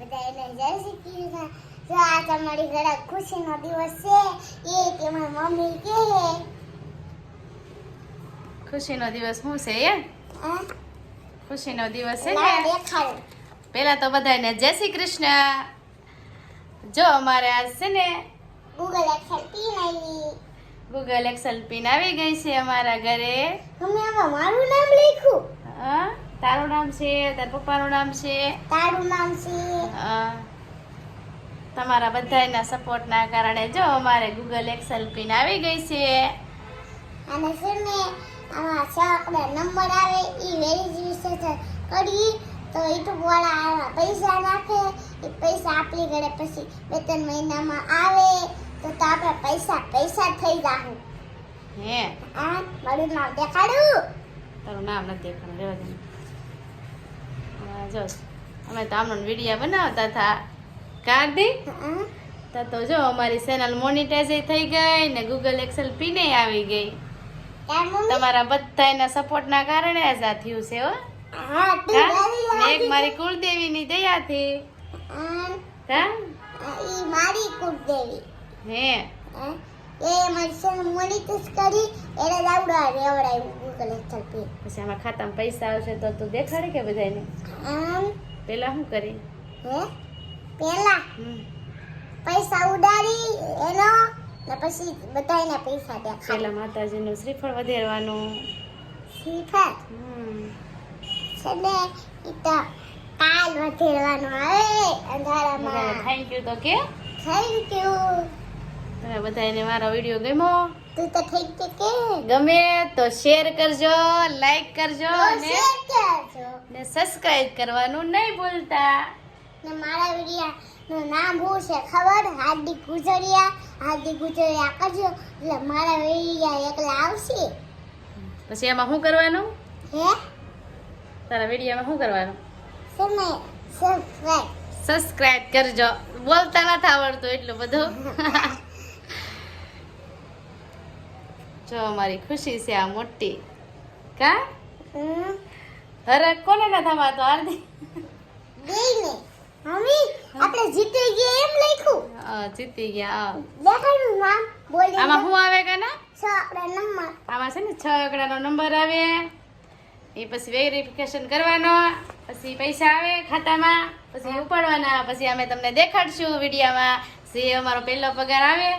બધા એને જય શ્રી કૃષ્ણ. જો આ તમારી ઘરે ખુશીનો દિવસ છે એ કે મારી મમ્મી કે ખુશીનો દિવસ શું છે એ? ખુશીનો દિવસ છે ને? પહેલા તો બધાને જય શ્રી કૃષ્ણ. જો અમારે આજ છે ને ગૂગલ એક્સેલ પીન આવી. ગૂગલ એક્સેલ પીન આવી ગઈ છે અમારા ઘરે. મમ્મી આમાં મારું નામ લખ્યું? હા? તારું નામ છે તાર પપ્પાનું નામ છે. તારું નામ છે. તમારા બધાના સપોર્ટના કારણે જો અમારે ગૂગલ એક્સેલ પિન આવી ગઈ છે. અને છે ને આમાં છ નંબર આવે એ વેરિફિકેશન કરી તો યુટ્યુબ વાળા આવા પૈસા નાખે એ પૈસા આપણી ઘરે પછી બે ત્રણ મહિનામાં આવે તો તો આપણે પૈસા પૈસા થઈ જાહું. હે. આ મારું નામ દેખાડું. તારું નામ નથી દેખાડું રેવા દે. જો. અમે તો આમનો વીડિયો બનાવતા હતા. કાર્દી? તો તો જો અમારી ચેનલ મોનિટાઈઝ થઈ ગઈ ને ગૂગલ એક્સેલ પીને આવી ગઈ. તમારા બધા બધાના સપોર્ટના કારણે જ આ થયું છે હો. એક મારી કુળદેવીની દયાથી. હા? મારી કુળદેવી. હા? એ મારી son મોનિટાઈઝ કરી એને દાવડા રેવડાવ્યું ગૂગલ એક્સેલ પે. પછી આમાં ખાતામાં પૈસા આવશે તો તું દેખાડે કે બધાને આમ? પેલા શું કરી? હે? પેલા. પૈસા ઉડાડી એનો ને પછી બધાયને પૈસા દેખાડ પેલા માતાજીનું શ્રીફળ વધેરવાનું. શ્રીફળ? હમ. છે ને ઈ તો કાલ વધેરવાનું આવે બધાને અંધારામાં થેન્ક યુ તો કે? થેન્ક યુ તમે બધાને મારો વીડિયો ગમ્યો? તું તો થઈ કે કે? ગમે તો શેર કરજો લાઈક કરજો અને શેર કરજો. ને સબસ્ક્રાઇબ કરવાનું નહીં ભૂલતા. ને મારા વિડિયા નું નામ શું છે ખબર? હાર્દિક ગુજરિયા. હાર્દિક ગુજરિયા કરજો. એટલે મારા વિડીયા એકલા આવશે. પછી એમાં શું કરવાનું? હે? તારા વિડીયોમાં શું કરવાનું? સમય સબસ્ક્રાઇબ સબસ્ક્રાઇબ કરજો. બોલતા નથી આવડતું એટલું બધું. જો અમારી ખુશી છે આ મોટી. કા? હરક કોને ના થવાતો આરતી બેયને. મમ્મી આપણે જીતી ગયા એમ લખ્યું. હા, જીતી ગયા. દેખાડું નામ બોલી આમાં શું આવે કે ના છ આપણા નંબર. આમાં છે ને છ આંકડાનો નંબર આવે. એ પછી વેરિફિકેશન કરવાનો પછી પૈસા આવે ખાતામાં પછી ઉપાડવાના પછી અમે તમને દેખાડશું વિડીયોમાં. જે અમારો પહેલો પગાર આવે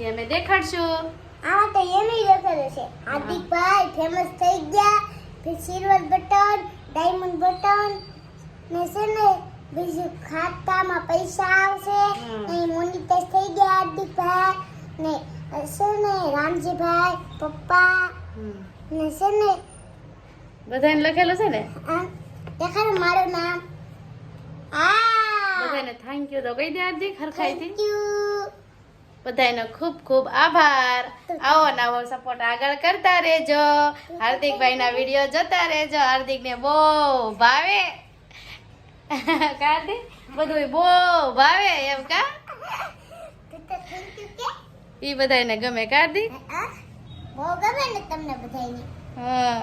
એ અમે દેખાડશું. આમાં તો એમ લખેલું છે હાર્દિકભાઈ ફેમસ થઈ ગયા. પછી સિલ્વર બટન ડાયમંડ બટન. ને છે ને બીજું ખાતામાં પૈસા આવશે. ને મોનિટાઈઝ થઈ ગયા હાર્દિકભાઈ ને છે ને રામજીભાઈ પપ્પા. ને છે ને બધાને લખેલું છે ને? આ દેખાડો મારું નામ. આ. બધાને થેન્ક યુ તો કહી દે હાર્દિક હરખાઈથી. થેન્ક યુ બધાનો ખૂબ ખૂબ આભાર. આવો નવો સપોર્ટ આગળ કરતા રહેજો. હાર્દિકભાઈના વીડિયો જોતા રહેજો. હાર્દિકને બહુ ભાવે. કાર્તિક બધું બહુ ભાવે એમ કા? એ બધાને ગમે કાર્તિક? આ બહુ ગમે ને તમને બધાને હા.